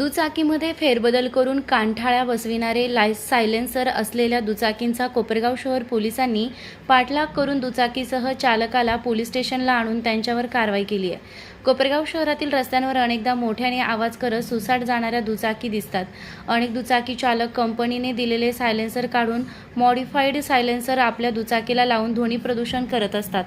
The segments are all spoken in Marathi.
दुचाकीमध्ये फेरबदल करून कांठाळ्या बसविणारे लाय सायलेन्सर असलेल्या दुचाकींचा कोपरगाव शहर पोलिसांनी पाठलाग करून दुचाकीसह चालकाला पोलीस स्टेशनला आणून त्यांच्यावर कारवाई केली आहे. कोपरगाव शहरातील रस्त्यांवर अनेकदा मोठ्याने आवाज करत सुसाट जाणाऱ्या दुचाकी दिसतात. अनेक दुचाकी चालक कंपनीने दिलेले सायलेन्सर काढून मॉडिफाईड सायलेन्सर आपल्या दुचाकीला लावून ध्वनी प्रदूषण करत असतात.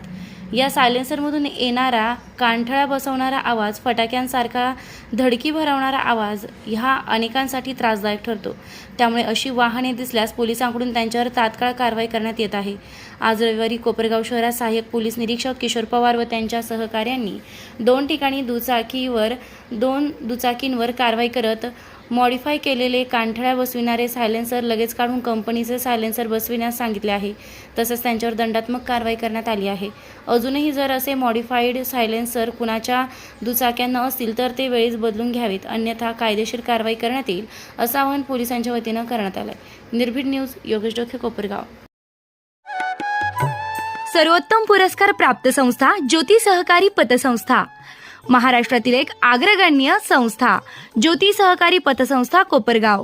या सायलेन्सरमधून येणारा कानठळा बसवणारा आवाज फटाक्यांसारखा धडकी भरवणारा आवाज ह्या अनेकांसाठी त्रासदायक ठरतो. त्यामुळे अशी वाहने दिसल्यास पोलिसांकडून त्यांच्यावर तात्काळ कारवाई करण्यात येत आहे. आज रविवारी कोपरगाव शहरात सहाय्यक पोलीस निरीक्षक किशोर पवार व त्यांच्या सहकाऱ्यांनी दोन ठिकाणी दुचाकीवर दोन दुचाकींवर कारवाई करत मॉडिफाय केलेले कांठळ्या बसविणारे सायलेन्सर लगेच काढून कंपनीचे सायलेन्सर बसविण्यास सांगितले आहे. तसंच त्यांच्यावर दंडात्मक कारवाई करण्यात आली आहे. अजूनही जर असे मॉडिफाईड सायलेन्सर कुणाच्या दुचाक्यांना असतील तर ते वेळीच बदलून घ्यावेत. अन्यथा कायदेशीर कारवाई करण्यात येईल असं आवाहन पोलिसांच्या वतीनं करण्यात आलं आहे निर्भीड न्यूज योगेश डोखे कोपरगाव. सर्वोत्तम पुरस्कार प्राप्त संस्था ज्योती सहकारी पतसंस्था. महाराष्ट्रातील एक आग्रगण्य संस्था ज्योती सहकारी पतसंस्था कोपरगाव.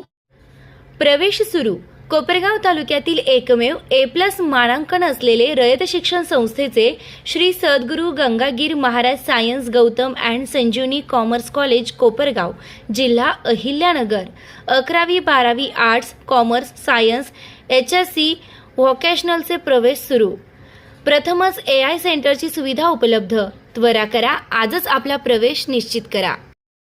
प्रवेश सुरू. कोपरगाव तालुक्यातील एकमेव ए प्लस मानांकन असलेले रयत शिक्षण संस्थेचे Shri Sadguru Gangagir Maharaj science Gautam and Sanjivani commerce college Kopargaon जिल्हा अहिल्यानगर. अकरावी बारावी arts commerce science H S C व्होकेशनलचे प्रवेश सुरू. प्रथमच ए आय सेंटरची सुविधा उपलब्ध. त्वरा करा आजच आपला प्रवेश निश्चित करा.